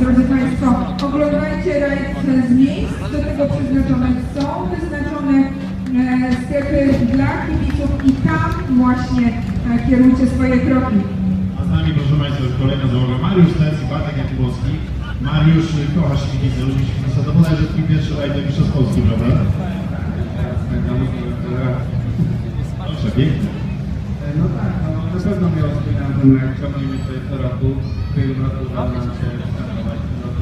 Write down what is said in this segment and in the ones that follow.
drodzy Państwo, oglądajcie rajd z miejsc, do tego przeznaczone są wyznaczone e, strefy dla kibiców i tam właśnie e, kierujcie swoje kroki. A z nami, proszę Państwa, już kolejna załoga. Mariusz Stec i Bartek Jakubowski. Mariusz y, kocha świetlicę, lubi świetlicę. To bodajże twój pierwszy rajd mistrzostw Polski, prawda? Dobrze, pięknie. No tak, no, na pewno miał swój nadzór, jak ciągniemy tutaj co roku. W tym roku udało nam się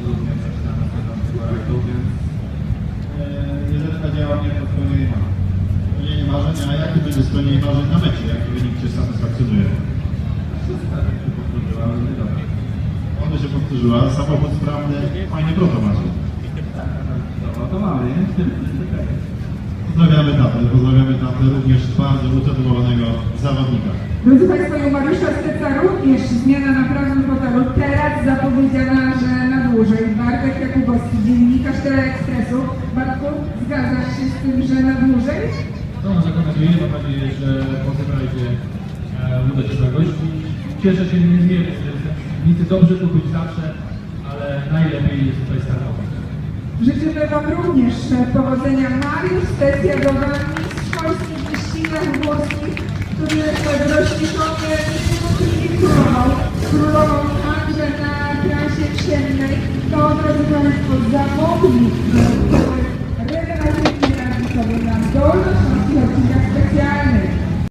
również zaczynamy sezon tego rajdu, więc E, Jeżeli chodzi o mnie, to spełnienie marzeń. Spełnienie marzeń, a jaki będzie spełnienie marzeń na mecie? Jaki wynik Cię satysfakcjonuje? wszystko tak się powtórzyło, ale nie dobrze. Ona się powtórzyła, samochód sprawny, fajnie proto macie. No to mamy, nie? Pozdrawiamy tatę, pozdrawiamy tatę, również bardzo utytułowanego zawodnika. Drodzy Państwo, Mariusza Steca również zmiana na prawym fotelu. Teraz zapowiedziana, że na dłużej. Bartek Jakubowski, dziennikarz Teleekspresu. Bartku, zgadzasz się z tym, że na dłużej? No, zakończymy. Mam nadzieję, że po tym rajdzie e, uda się czegoś. Cieszę się niezmiernie, że nic dobrze tu być zawsze, ale najlepiej jest tutaj startować. Życzymy Wam również powodzenia. Mariusz Stecja Gowa, mistrz Polski w wyścigach górskich, który w Rośniszowie con el coordinador, regalar a coordinador,